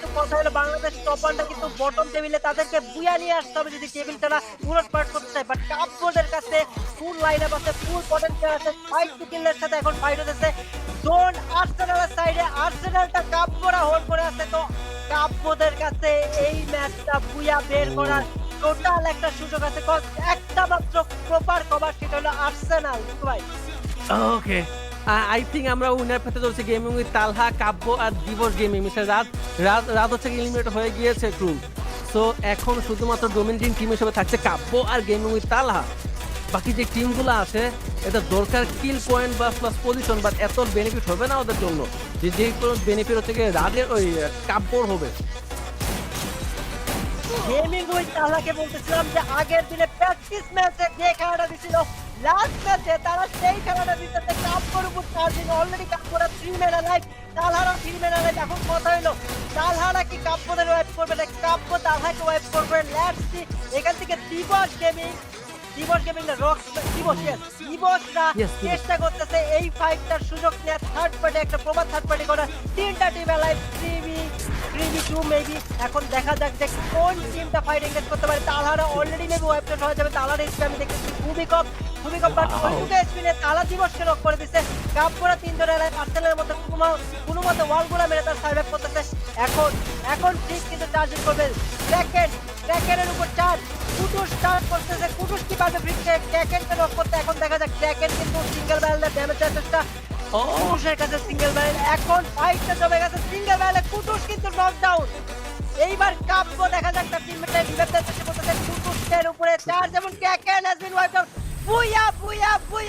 কিন্তু কথা হলো বাংলাদেশ টপ ওয়ানটা কিন্তু বটম টেবিলে তাদেরকে বুয়া নিয়ে আসতে হবে যদি টেবিলটা না উলট পালট করতে চায়। বাট কাপবোর্ডের কাছে ফুল লাইন আপ আছে ফুল পটেনশিয়াল আছে ফাইট টু কিলের সাথে এখন ফাইট হতেছে। জোন আর্সেনালের সাইডে আর্সেনালটা কাপবোরা হোল্ড করে আছে, তো কাপবোদের কাছে এই ম্যাচটা বুয়া বের করার টোটাল একটা সুযোগ আছে। একটা মাত্র প্রপার কভার সেটা হলো আর্সেনাল ভাই। ওকে আই থিঙ্ক আমরা উইনার পেতে চলছে গেমিং উইথ তালহা, কাব্য আর দিবস গেমিং মিস্টার রাত রাত রাত হচ্ছে এলিমিনেট হয়ে গিয়েছে ক্রু সো এখন শুধুমাত্র ডোমিনেটিং টিম হিসেবে থাকছে কাব্য আর গেমিং উইথ তালহা। বাকি যে টিমগুলো আছে, এটা দরকার কিল পয়েন্ট বা প্লাস পজিশন বাট এত বেনিফিট হবে না ওদের জন্য। যে যে কোনো বেনিফিট হচ্ছে রাদের ওই কাব্যর হবে। গেমিং উইথ বলতেছিলাম যে, আগের দিনে প্র্যাকটিস ম্যাচে যে খেলাটা দিছিল লাস্ট ম্যাচে তারা সেই খেলাটা দিতেছে থ্রি এখন কথা হলো। তালহা নাকি কাপ্যদের ওয়াইপ করবে? না কাপ্য তালহাকে ওয়াইপ করবে? লেটস সি এখান থেকে দিবস গেমিং দিবস গেমিং না রক দিবস দিবসরা চেষ্টা করতেছে এই ফাইটটার সুযোগ নিয়ে থার্ড পার্টি একটা প্রবাদ থার্ড পার্টি করার তিনটা team live three two maybe এখন দেখা যাক যে কোন টিমটা ফাইট এঙ্গেজ করতে পারে। তালহারা অলরেডি মেবি ওয়েবসাইট হয়ে যাবে। তালার এসপি আমি দেখতেছি খুবই কম খুবই কম বাট. ওইটুকু এসপি নিয়ে তালা দিবসকে রক করে দিচ্ছে কাপ করা তিনজনে লাইভ আর্সেনালের মধ্যে কোনো কোনো মতে ওয়ালগুলো মেরে তার সার্ভাইভ করতেছে। এখন এখন ঠিক কিন্তু চার্জিং করবে। সেকেন্ড সেকেন্ডের উপর চার্জ কুটুস চার্জ করতেছে। কুটুস কি পারবে ফ্রিজকে ট্যাকেনকে রক করতে এখন দেখা যাক ট্যাকেন কিন্তু সিঙ্গেল ব্যারেলের ড্যামেজ চেষ্টা। কুটুসের কাছে সিঙ্গেল ব্যারেল এখন ফাইটটা জমে গেছে সিঙ্গেল ব্যারেলে কুটুস কিন্তু নকডাউন এইবার কাব্য দেখা যাক তার টিমমেটে চেষ্টা করতেছে কুটুসের উপরে চার্জ এবং taken has been wiped out বুয়া বুয়া বুয়া